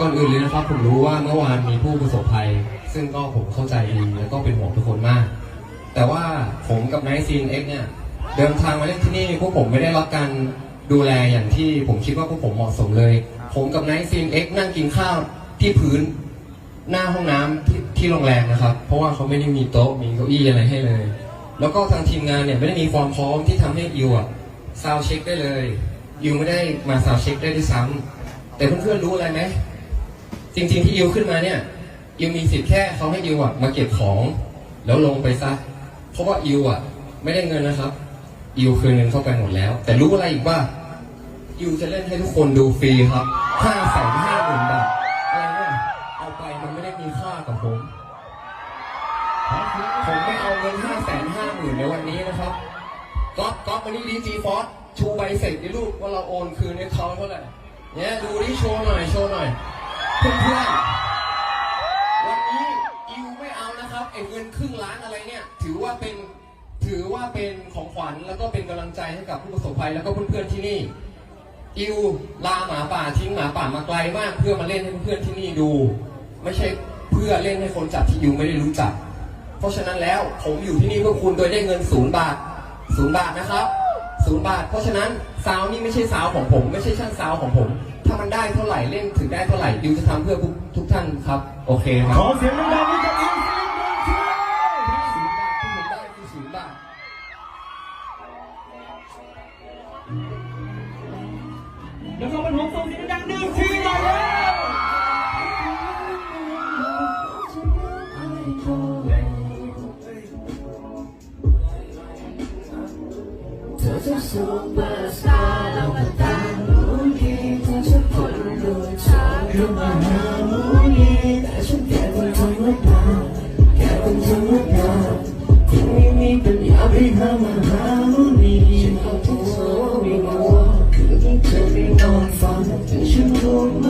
ก่อนอื่นเลยนะครับผมรู้ว่าเมื่อวานมีผู้ประสบภัย ซึ่งก็ผมเข้าใจดีแล้วก็เป็นห่วงทุกคนมาก แต่ว่าผมกับไนซีนเอ็กเนี่ยเดินทางมาเล่นที่นี่พวกผมไม่ได้รับการดูแลอย่างที่ผมคิดว่าพวกผมเหมาะสมเลย ผมกับไนซีนเอ็กนั่งกินข้าวที่พื้นหน้าห้องน้ำที่ที่โรงแรมนะครับ เพราะว่าเขาไม่ได้มีโต๊ะมีเก้าอี้อะไรให้เลย แล้วก็ทางทีมงานเนี่ยไม่ได้มีความพร้อมที่ทำให้อิวอะซาวเช็คได้เลยอิวไม่ได้มาซาวเช็คได้ด้วยซ้ำแต่เพื่อนๆรู้อะไรไหม จริง ๆที่อิวขึ้นมาเนี่ยอิวมีสิทธิ์แค่เขาให้อิวอะมาเก็บของ แล้วลงไปซะเพราะว่าอิวอะ ไม่ได้เงินนะครับอิวคืนเงินเข้าไปหมดแล้ว แต่รู้อะไรอีกว่าอิวจะเล่นให้ทุกคนดูฟรีครับห้าแสนห้าหมื่นบาทอะไรเนี่ยเอาไปมันไม่ได้มีค่ากับผมผมไม่เอาเงินห้าแสนห้าหมื่นในวันนี้นะครับก๊อฟก๊อฟวันนี้ดีจีฟอสชูใบเสร็จดิลูกว่าเราโอนคืนให้เขาเท่าไหร่เนี่ยดูนี่โชว์หน่อยโชว์หน่อย เพื่อนๆวันนี้อิวไม่เอานะครับไอ้เงินครึ่งล้านอะไรเนี่ย ถือว่าเป็นถือว่าเป็นของขวัญแล้วก็เป็นกำลังใจให้กับผู้ประสบภัยแล้วก็เพื่อนๆที่นี่ อิวลาหมาป่าทิ้งหมาป่ามาไกลมาก เพื่อมาเล่นให้เพื่อนๆที่นี่ดู ไม่ใช่เพื่อเล่นให้คนจัดที่อิวไม่ได้รู้จัก เพราะฉะนั้นแล้วผมอยู่ที่นี่เพื่อคุณโดยได้เงินศูนย์บาทศูนย์บาทนะครับศูนย์บาท เพราะฉะนั้นซาวนี่ไม่ใช่ซาวของผม ไม่ใช่ช่างซาวของผม ถ้ามันได้เท่าไหร่เล่นถึงได้เท่าไหร่ดิวจะทำเพื่อทุกทุกท่านครับ โอเคคขรัอบเสียงดังๆให้กับอินฟินิตทีศูนย์บาทที่ผมได้คือศูนย์บาทแล้วก็บรรทุกส่งเสียงดังๆหนึ่งทีหน่อยแล้วเธอจะซูเปอร์สตาร์แล้วก็ตาม มาหาหนูดีแต่ฉันแค่คนธรรมดาแค่คนธรรมดาที่ไม่มีปัญญาไปหามาหาหนูดีฉันเอาบว่าคืนเธอไปนอนฝันถึงฉันรู้ไหม